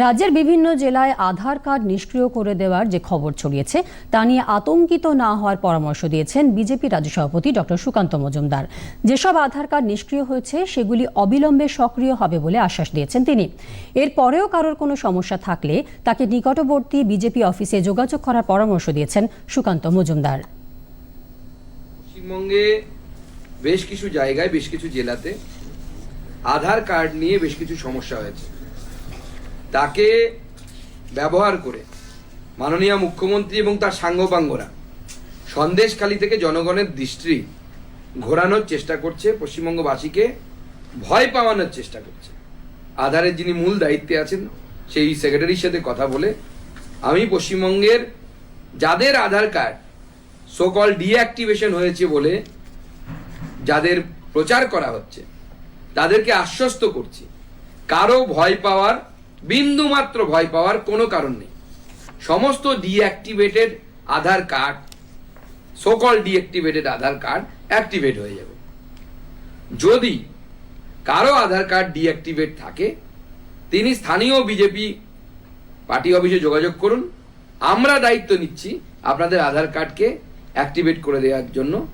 রাজ্যের বিভিন্ন জেলায় আধার কার্ড নিষ্ক্রিয় করে দেওয়ার যে খবর ছড়িয়েছে, তা নিয়ে আতঙ্কিত না হওয়ার পরামর্শ দিয়েছেন বিজেপি রাজ্য সভাপতি ডক্টর সুকান্ত মজুমদার। যেসব আধার কার্ড নিষ্ক্রিয় হয়েছে, সেগুলি অবিলম্বে সক্রিয় হবে বলে আশ্বাস দিয়েছেন তিনি। এরপরেও কারোর কোনো সমস্যা থাকলে তাকে নিকটবর্তী বিজেপি অফিসে যোগাযোগ করার পরামর্শ দিয়েছেন সুকান্ত মজুমদার। পশ্চিমবঙ্গে বেশ কিছু জায়গায়, বেশ কিছু জেলাতে আধার কার্ড নিয়ে বেশ কিছু সমস্যা হয়েছে। তাকে ব্যবহার করে মাননীয় মুখ্যমন্ত্রী এবং তার সাঙ্গপাঙ্গরা সন্দেশখালী থেকে জনগণের দৃষ্টি ঘোরানোর চেষ্টা করছে, পশ্চিমবঙ্গবাসীকে ভয় পাওয়ানোর চেষ্টা করছে। আধারের যিনি মূল দায়িত্বে আছেন, সেই সেক্রেটারির সাথে কথা বলে আমি পশ্চিমবঙ্গের যাদের আধার কার্ড সোকল ডিঅ্যাক্টিভেশন হয়েছে বলে যাদের প্রচার করা হচ্ছে, তাদেরকে আশ্বস্ত করছি। কারও ভয় পাওয়ার বিন্দু মাত্র ভয় পাওয়ার কোনো কারণ নেই। সমস্ত ডিঅ্যাক্টিভেটেড আধার কার্ড সকল ডিঅ্যাক্টিভেটেড আধার কার্ড অ্যাক্টিভেট হয়ে যাবে। যদি কারও আধার কার্ড ডিঅ্যাক্টিভেট থাকে, তিনি স্থানীয় বিজেপি পার্টি অফিসে যোগাযোগ করুন। আমরা দায়িত্ব নিচ্ছি আপনাদের আধার কার্ডকে অ্যাক্টিভেট করে দেওয়ার জন্য।